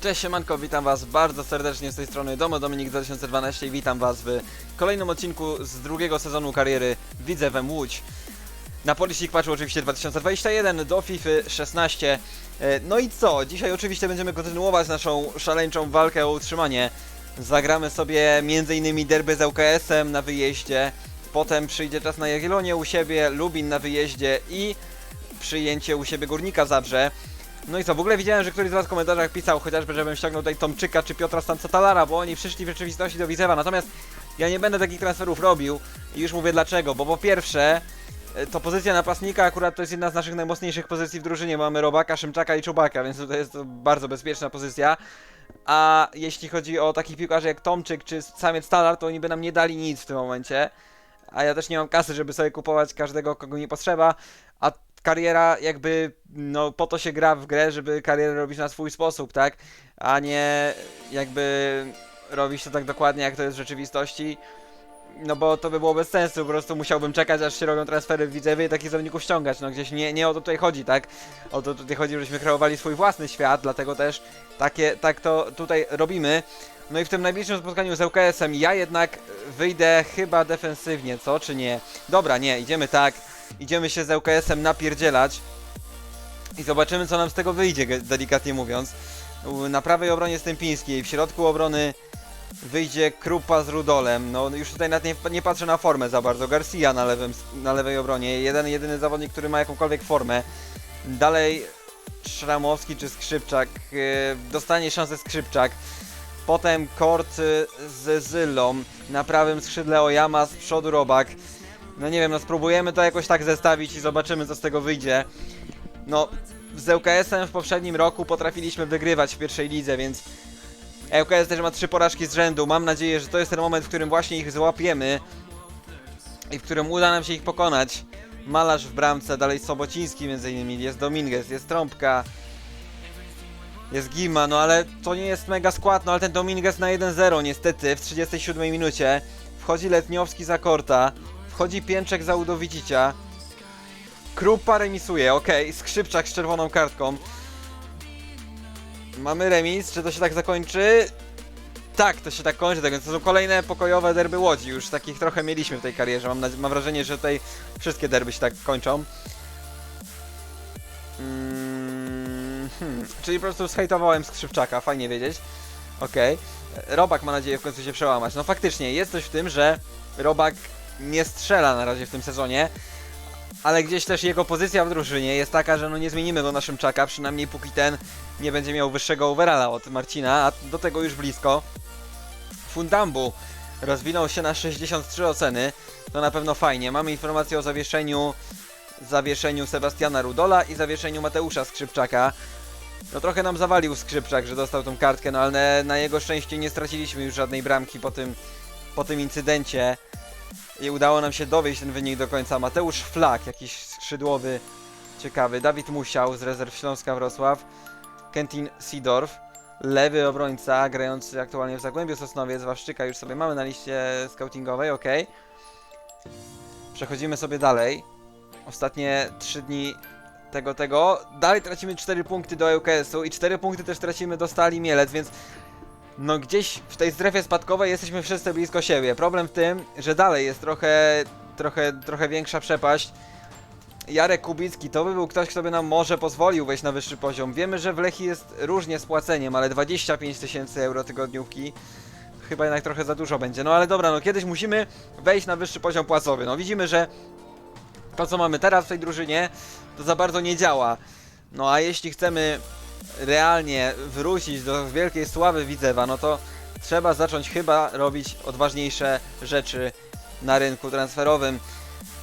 Cześć siemanko, witam was bardzo serdecznie z tej strony Domo Dominik 2012 i witam was w kolejnym odcinku z drugiego sezonu kariery Widzewem Łódź. Na Polishik Patchu oczywiście 2021 do FIFA 16. E, No i co? Dzisiaj oczywiście będziemy kontynuować naszą szaleńczą walkę o utrzymanie. Zagramy sobie m.in. derby z ŁKS-em na wyjeździe. Potem przyjdzie czas na Jagiellonię u siebie, Lubin na wyjeździe i przyjęcie u siebie Górnika Zabrze. No i co, w ogóle widziałem, że któryś z was w komentarzach pisał chociażby, żebym ściągnął tutaj Tomczyka czy Piotra Stancatalara, bo oni przyszli w rzeczywistości do Widzewa, natomiast ja nie będę takich transferów robił i już mówię dlaczego, bo po pierwsze e, to pozycja napastnika akurat to jest jedna z naszych najmocniejszych pozycji w drużynie, mamy Robaka, Szymczaka i Czubaka, więc tutaj jest to bardzo bezpieczna pozycja. A jeśli chodzi o takich piłkarzy jak Tomczyk czy samiec Talar, to oni by nam nie dali nic w tym momencie. A ja też nie mam kasy, żeby sobie kupować każdego, kogo nie potrzeba. Kariera jakby, no po to się gra w grę, żeby karierę robić na swój sposób, tak? A nie jakby robić to tak dokładnie, jak to jest w rzeczywistości. No bo to by było bez sensu, po prostu musiałbym czekać, aż się robią transfery w Widzewie i takich zawodników ściągać. No gdzieś nie, nie o to tutaj chodzi, tak? O to tutaj chodzi, żebyśmy kreowali swój własny świat, dlatego też takie, tak to tutaj robimy. No i w tym najbliższym spotkaniu z ŁKS-em ja jednak wyjdę chyba defensywnie, co? Czy nie? Dobra, nie, idziemy tak. Idziemy się z ŁKS-em napierdzielać. I zobaczymy, co nam z tego wyjdzie, delikatnie mówiąc. Na prawej obronie Stępińskiej, w środku obrony wyjdzie Krupa z Rudolem. No już tutaj nawet nie, nie patrzę na formę za bardzo. Garcia na, lewym, na lewej obronie. Jeden, jedyny zawodnik, który ma jakąkolwiek formę. Dalej Szramowski czy Skrzypczak. Yy, dostanie szansę Skrzypczak. Potem Kort y, z Zylą. Na prawym skrzydle Oyama, z przodu Robak. No nie wiem, no spróbujemy to jakoś tak zestawić i zobaczymy co z tego wyjdzie. No, z ŁKS-em w poprzednim roku potrafiliśmy wygrywać w pierwszej lidze, więc ŁKS też ma trzy porażki z rzędu. Mam nadzieję, że to jest ten moment, w którym właśnie ich złapiemy i w którym uda nam się ich pokonać. Malarz w bramce, dalej Sobociński między innymi, jest Dominguez, jest Trąbka, jest Gima, no ale to nie jest mega skład, no ale ten Dominguez na 1-0 niestety w 37 minucie. Wchodzi Letniowski za Korta, wchodzi Pięczek za Udowicicia. Krupa remisuje, okej, Skrzypczak z czerwoną kartką. Mamy remis, czy to się tak zakończy? Tak, to się tak kończy, tak więc to są kolejne pokojowe derby Łodzi, już takich trochę mieliśmy w tej karierze, mam, mam wrażenie, że tutaj wszystkie derby się tak kończą. Mm, hmm. Czyli po prostu zhejtowałem Skrzywczaka, fajnie wiedzieć. Okej. Robak ma nadzieję w końcu się przełamać. No faktycznie, jest coś w tym, że Robak nie strzela na razie w tym sezonie, ale gdzieś też jego pozycja w drużynie jest taka, że no nie zmienimy go na Szymczaka, przynajmniej póki ten nie będzie miał wyższego overalla od Marcina, a do tego już blisko. Fundambu rozwinął się na 63 oceny, to na pewno fajnie. Mamy informację o zawieszeniu zawieszeniu Sebastiana Rudola i zawieszeniu Mateusza Skrzypczaka. No trochę nam zawalił Skrzypczak, że dostał tą kartkę, no ale na jego szczęście nie straciliśmy już żadnej bramki po tym, po tym incydencie. I udało nam się dowieść ten wynik do końca. Mateusz Flak, jakiś skrzydłowy, ciekawy. Dawid Musiał z rezerw Śląska Wrocław. Kentin Sidorf, lewy obrońca, grający aktualnie w Zagłębiu Sosnowiec. Waszczyka już sobie mamy na liście scoutingowej, ok. Przechodzimy sobie dalej. Ostatnie 3 dni tego, tego. Dalej tracimy 4 punkty do ŁKS-u i 4 punkty też tracimy do Stali Mielec, więc no gdzieś w tej strefie spadkowej jesteśmy wszyscy blisko siebie. Problem w tym, że dalej jest trochę, trochę, trochę większa przepaść. Jarek Kubicki to by był ktoś, kto by nam może pozwolił wejść na wyższy poziom. Wiemy, że w Lechi jest różnie z płaceniem, ale 25 tysięcy euro tygodniówki chyba jednak trochę za dużo będzie. No ale dobra, no kiedyś musimy wejść na wyższy poziom płacowy. No widzimy, że to co mamy teraz w tej drużynie, to za bardzo nie działa. No a jeśli chcemy realnie wrócić do wielkiej sławy Widzewa, no to trzeba zacząć chyba robić odważniejsze rzeczy na rynku transferowym.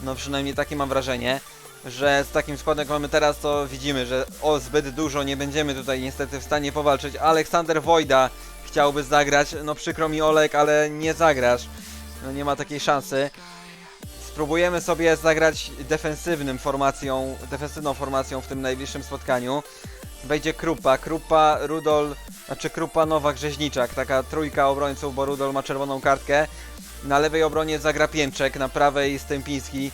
No przynajmniej takie mam wrażenie, że z takim składem jak mamy teraz, to widzimy, że o zbyt dużo nie będziemy tutaj niestety w stanie powalczyć. Aleksander Wojda chciałby zagrać, no przykro mi Olek, ale nie zagrasz. No nie ma takiej szansy. Spróbujemy sobie zagrać defensywnym formacją, defensywną formacją w tym najbliższym spotkaniu. Wejdzie Krupa, Krupa, Rudol, znaczy Krupa, Nowak, Rzeźniczak, taka trójka obrońców, bo Rudol ma czerwoną kartkę. Na lewej obronie zagra Pięczek, na prawej Stępiński.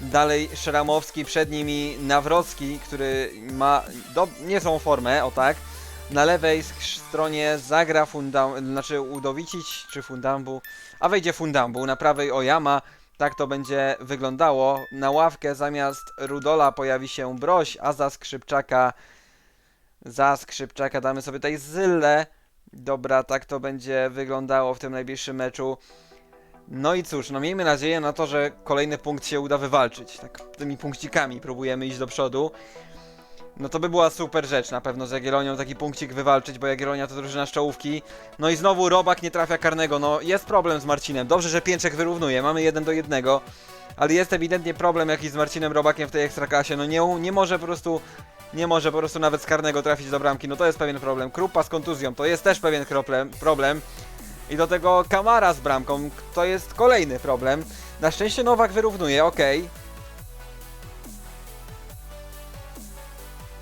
Dalej Szramowski, przed nimi Nawrocki, który ma do, niezłą formę, o tak. Na lewej stronie zagra Fundam, znaczy Udowicić czy Fundambu, a wejdzie Fundambu. Na prawej Oyama. Tak to będzie wyglądało. Na ławkę zamiast Rudola pojawi się Broś, a za Skrzypczaka za Skrzypczaka damy sobie tutaj Zyllę. Dobra, tak to będzie wyglądało w tym najbliższym meczu. No i cóż, no miejmy nadzieję na to, że kolejny punkt się uda wywalczyć. Tak tymi punkcikami próbujemy iść do przodu. No to by była super rzecz na pewno z Jagiellonią taki punkcik wywalczyć, bo Jagiellonia to drużyna z czołówki. No i znowu Robak nie trafia karnego, no jest problem z Marcinem. Dobrze, że Pięczek wyrównuje, mamy jeden do jednego. Ale jest ewidentnie problem jakiś z Marcinem Robakiem w tej Ekstraklasie, no nie, nie może po prostu nie może po prostu nawet z karnego trafić do bramki, no to jest pewien problem. Krupa z kontuzją, to jest też pewien problem. problem. I do tego Kamara z bramką, to jest kolejny problem. Na szczęście Nowak wyrównuje, okej.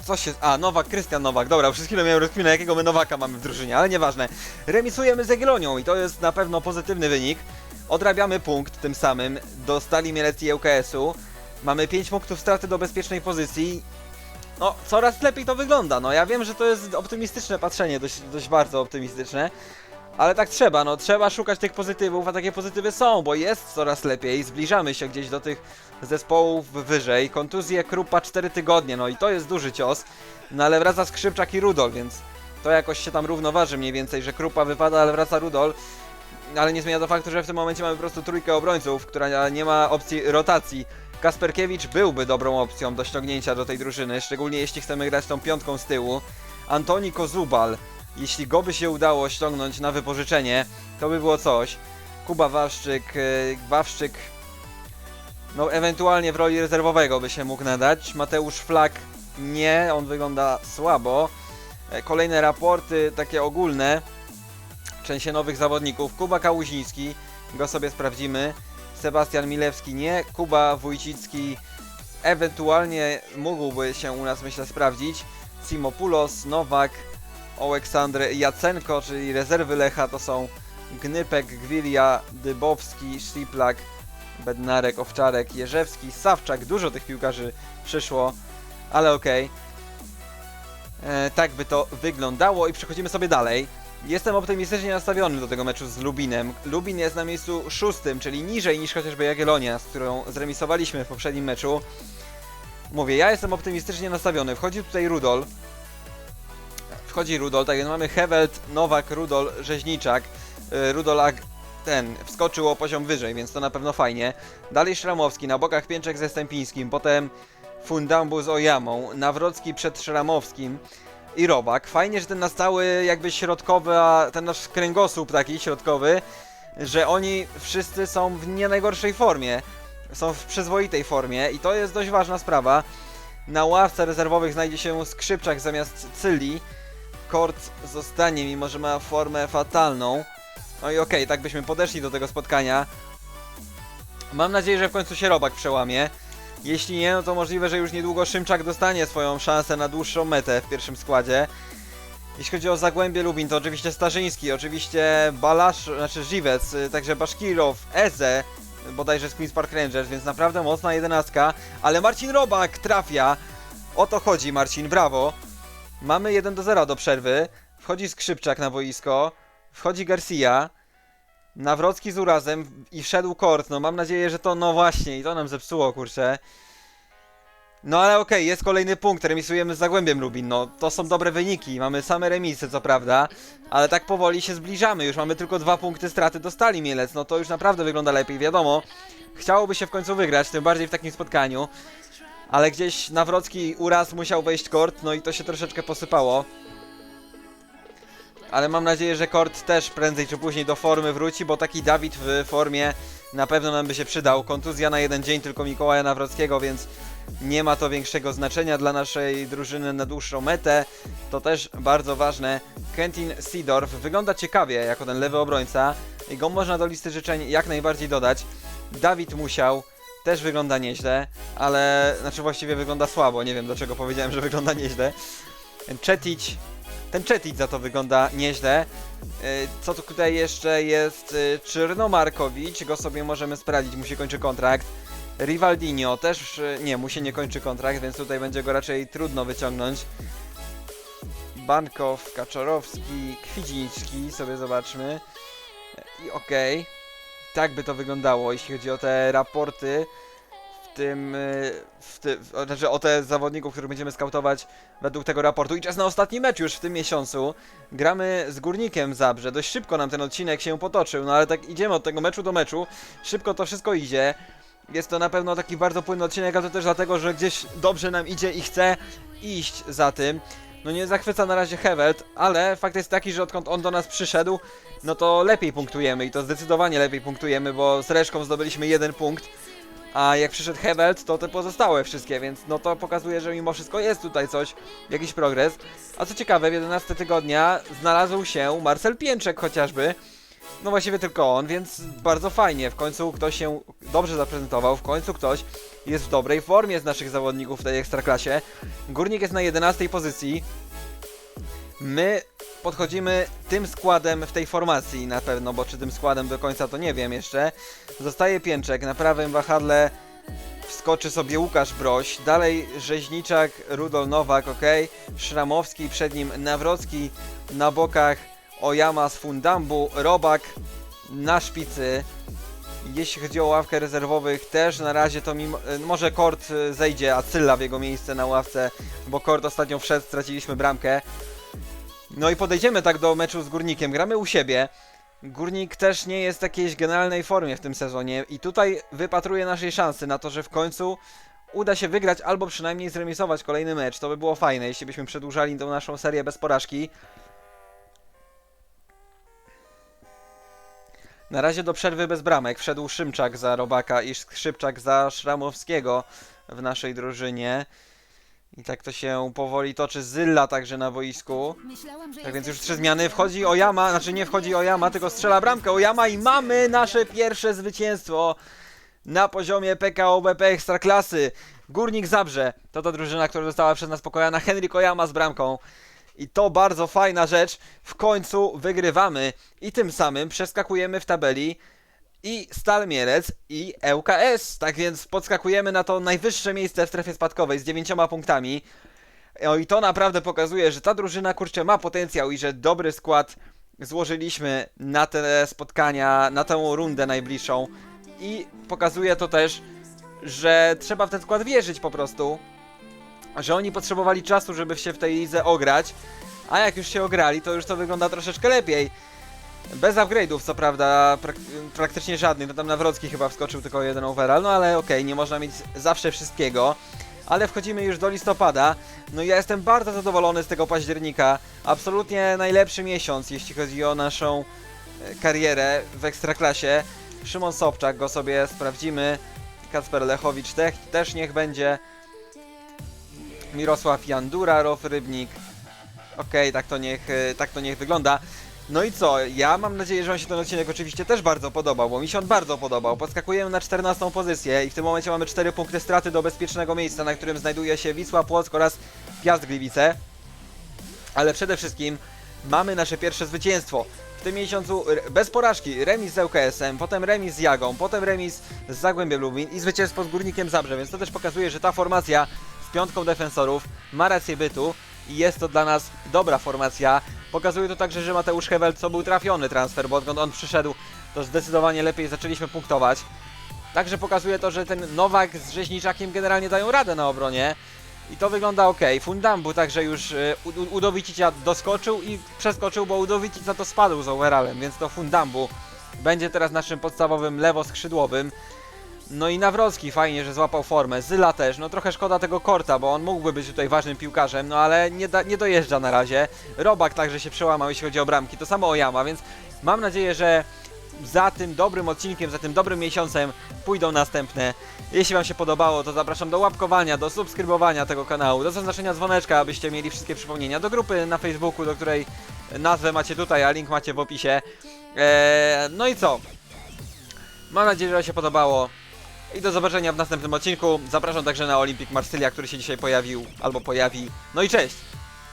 Co się... A, Nowak, Krystian Nowak, dobra, przez chwilę miałem rozkminę, jakiego my Nowaka mamy w drużynie, ale nieważne. Remisujemy z Jagiellonią i to jest na pewno pozytywny wynik. Odrabiamy punkt tym samym do Stali Mielec i ŁKS-u. Mamy 5 punktów straty do bezpiecznej pozycji. No, coraz lepiej to wygląda. No, ja wiem, że to jest optymistyczne patrzenie, dość, dość bardzo optymistyczne. Ale tak trzeba, no trzeba szukać tych pozytywów, a takie pozytywy są, bo jest coraz lepiej, zbliżamy się gdzieś do tych zespołów wyżej. Kontuzje Krupa 4 tygodnie, no i to jest duży cios. No ale wraca Skrzypczak i Rudol, więc to jakoś się tam równoważy mniej więcej, że Krupa wypada, ale wraca Rudol. Ale nie zmienia to faktu, że w tym momencie mamy po prostu trójkę obrońców, która nie ma opcji rotacji. Kasperkiewicz byłby dobrą opcją do ściągnięcia do tej drużyny, szczególnie jeśli chcemy grać tą piątką z tyłu. Antoni Kozubal, jeśli go by się udało ściągnąć na wypożyczenie, to by było coś. Kuba Wawszczyk, yy, Wawszczyk, no ewentualnie w roli rezerwowego by się mógł nadać. Mateusz Flak nie, on wygląda słabo. E, Kolejne raporty, takie ogólne, części nowych zawodników. Kuba Kałuziński, go sobie sprawdzimy. Sebastian Milewski nie, Kuba Wójcicki ewentualnie mógłby się u nas myślę sprawdzić. Simopulos, Nowak, Oleksandr Jacenko, czyli rezerwy Lecha to są Gnypek, Gwilia, Dybowski, Szliplak, Bednarek, Owczarek, Jerzewski, Sawczak. Dużo tych piłkarzy przyszło, ale okej. E, Tak by to wyglądało i przechodzimy sobie dalej. Jestem optymistycznie nastawiony do tego meczu z Lubinem. Lubin jest na miejscu szóstym, czyli niżej niż chociażby Jagiellonia, z którą zremisowaliśmy w poprzednim meczu. Mówię, ja jestem optymistycznie nastawiony. Wchodzi tutaj Rudol. Wchodzi Rudol, tak więc mamy Hewelt, Nowak, Rudol, Rzeźniczak. Y, Rudol ten wskoczył o poziom wyżej, więc to na pewno fajnie. Dalej Szramowski, na bokach Pięczek ze Stępińskim, potem Fundambu z Ojamą, Nawrocki przed Szramowskim i Robak. Fajnie, że ten na stały jakby środkowy, a ten nasz kręgosłup taki środkowy, że oni wszyscy są w nie najgorszej formie. Są w przyzwoitej formie i to jest dość ważna sprawa. Na ławce rezerwowych znajdzie się Skrzypczak zamiast Cyli. Kort zostanie, mimo że ma formę fatalną. No i okej, tak byśmy podeszli do tego spotkania. Mam nadzieję, że w końcu się Robak przełamie. Jeśli nie, no to możliwe, że już niedługo Szymczak dostanie swoją szansę na dłuższą metę w pierwszym składzie. Jeśli chodzi o Zagłębie Lubin, to oczywiście Starzyński, oczywiście Balasz, znaczy Żywec, y, także Baszkirow, Eze, bodajże z Queen's Park Rangers, więc naprawdę mocna jedenastka. Ale Marcin Robak trafia. O to chodzi, Marcin, brawo. Mamy 1 do 0 do przerwy. Wchodzi Skrzypczak na boisko. Wchodzi Garcia. Nawrocki z urazem i wszedł Kort. No mam nadzieję, że to no właśnie i to nam zepsuło, kurczę. No ale okej, jest kolejny punkt, remisujemy z Zagłębiem Lubin, no to są dobre wyniki, mamy same remisy co prawda, ale tak powoli się zbliżamy, już mamy tylko dwa punkty straty do Stali Mielec, no to już naprawdę wygląda lepiej, wiadomo. Chciałoby się w końcu wygrać, tym bardziej w takim spotkaniu, ale gdzieś Nawrocki uraz musiał wejść Kort, no i to się troszeczkę posypało. Ale mam nadzieję, że Kort też prędzej czy później do formy wróci, bo taki Dawid w formie na pewno nam by się przydał. Kontuzja na jeden dzień tylko Mikołaja Nawrockiego, więc nie ma to większego znaczenia dla naszej drużyny na dłuższą metę. To też bardzo ważne. Kentin Seedorf wygląda ciekawie jako ten lewy obrońca i go można do listy życzeń jak najbardziej dodać. Dawid Musiał też wygląda nieźle, ale znaczy właściwie wygląda słabo. Nie wiem dlaczego powiedziałem, że wygląda nieźle. Czetic ten Czetic za to wygląda nieźle. Y, Co tu tutaj jeszcze jest? Y, Czyrnomarkowicz, go sobie możemy sprawdzić, mu się kończy kontrakt. Rivaldinho też, y, nie, mu się nie kończy kontrakt, więc tutaj będzie go raczej trudno wyciągnąć. Bankow, Kaczorowski, Kwidziński, sobie zobaczmy. I okej. Tak by to wyglądało, jeśli chodzi o te raporty. Tym, y, w znaczy o te zawodników, których będziemy skautować według tego raportu. I czas na ostatni mecz już w tym miesiącu. Gramy z Górnikiem Zabrze. Dość szybko nam ten odcinek się potoczył, no ale tak idziemy od tego meczu do meczu. Szybko to wszystko idzie. Jest to na pewno taki bardzo płynny odcinek, a to też dlatego, że gdzieś dobrze nam idzie i chce iść za tym. No nie zachwyca na razie Hewelt, ale fakt jest taki, że odkąd on do nas przyszedł, no to lepiej punktujemy i to zdecydowanie lepiej punktujemy, bo z Reszką zdobyliśmy jeden punkt, a jak przyszedł Hewelt, to te pozostałe wszystkie, więc no to pokazuje, że mimo wszystko jest tutaj coś, jakiś progres. A co ciekawe, w 11 tygodnia znalazł się Marcel Pięczek chociażby, no właściwie tylko on, więc bardzo fajnie, w końcu ktoś się dobrze zaprezentował, w końcu ktoś jest w dobrej formie z naszych zawodników w tej ekstraklasie. Górnik jest na 11 pozycji. My podchodzimy tym składem w tej formacji na pewno, bo czy tym składem do końca to nie wiem jeszcze. Zostaje Pięczek, na prawym wahadle wskoczy sobie Łukasz Broś, dalej Rzeźniczak, Rudol Nowak, ok, Szramowski, przed nim Nawrocki, na bokach Ojama z Fundambu, Robak na szpicy. Jeśli chodzi o ławkę rezerwowych, też na razie to mimo, e, może Kort e, zejdzie, a Cylla w jego miejsce na ławce, bo Kort ostatnio wszedł, straciliśmy bramkę. No i podejdziemy tak do meczu z Górnikiem, gramy u siebie. Górnik też nie jest w jakiejś generalnej formie w tym sezonie i tutaj wypatruję naszej szansy na to, że w końcu uda się wygrać albo przynajmniej zremisować kolejny mecz. To by było fajne, jeśli byśmy przedłużali tą naszą serię bez porażki. Na razie do przerwy bez bramek wszedł Szymczak za Robaka i Skrzypczak za Szramowskiego w naszej drużynie. I tak to się powoli toczy Zylla także na boisku. Tak więc już trzy zmiany. Wchodzi Oyama, znaczy nie wchodzi Oyama, tylko strzela bramkę Oyama i mamy nasze pierwsze zwycięstwo na poziomie PKO BP Ekstraklasy. Górnik Zabrze to ta drużyna, która została przez nas pokojana. Henryk Oyama z bramką. I to bardzo fajna rzecz. W końcu wygrywamy i tym samym przeskakujemy w tabeli i Stal Mielec i ŁKS. Tak więc podskakujemy na to najwyższe miejsce w strefie spadkowej z dziewięcioma punktami. O, I to naprawdę pokazuje, że ta drużyna kurczę ma potencjał i że dobry skład złożyliśmy na te spotkania, na tę rundę najbliższą. I pokazuje to też, że trzeba w ten skład wierzyć po prostu. Że oni potrzebowali czasu, żeby się w tej lidze ograć. A jak już się ograli, to już to wygląda troszeczkę lepiej. Bez upgrade'ów, co prawda, prak praktycznie żadnych. No tam Nawrocki chyba wskoczył tylko jeden overall, no ale okej, nie można mieć zawsze wszystkiego. Ale wchodzimy już do listopada. No i ja jestem bardzo zadowolony z tego października. Absolutnie najlepszy miesiąc, jeśli chodzi o naszą e, karierę w Ekstraklasie. Szymon Sobczak, go sobie sprawdzimy. Kacper Lechowicz te, też niech będzie. Mirosław Jandura, Rof Rybnik. Okej, tak to niech, e, tak to niech wygląda. No i co? Ja mam nadzieję, że Wam się ten odcinek oczywiście też bardzo podobał, bo mi się on bardzo podobał. Podskakujemy na 14 pozycję i w tym momencie mamy 4 punkty straty do bezpiecznego miejsca, na którym znajduje się Wisła Płock oraz Piast Gliwice. Ale przede wszystkim mamy nasze pierwsze zwycięstwo. W tym miesiącu bez porażki remis z ŁKS-em, potem remis z Jagą, potem remis z Zagłębiem Lubin i zwycięstwo z Górnikiem Zabrze, więc to też pokazuje, że ta formacja z piątką defensorów ma rację bytu i jest to dla nas dobra formacja. Pokazuje to także, że Mateusz Hewel co był trafiony transfer, bo odkąd on przyszedł, to zdecydowanie lepiej zaczęliśmy punktować. Także pokazuje to, że ten Nowak z Rzeźniczakiem generalnie dają radę na obronie. I to wygląda ok. Fundambu także już u- Udowicicia doskoczył i przeskoczył, bo Udowicic to spadł z overallem, więc to Fundambu będzie teraz naszym podstawowym lewoskrzydłowym. No i Nawrocki fajnie, że złapał formę. Zyla też, no trochę szkoda tego Korta, bo on mógłby być tutaj ważnym piłkarzem, no ale nie, da, nie dojeżdża na razie. Robak także się przełamał, jeśli chodzi o bramki, to samo Oyama, więc mam nadzieję, że za tym dobrym odcinkiem, za tym dobrym miesiącem pójdą następne. Jeśli Wam się podobało, to zapraszam do łapkowania, do subskrybowania tego kanału, do zaznaczenia dzwoneczka, abyście mieli wszystkie przypomnienia, do grupy na Facebooku, do której nazwę macie tutaj, a link macie w opisie. Eee, no i co? Mam nadzieję, że się podobało. I do zobaczenia w następnym odcinku. Zapraszam także na Olympic Marsylia, który się dzisiaj pojawił albo pojawi. No i cześć!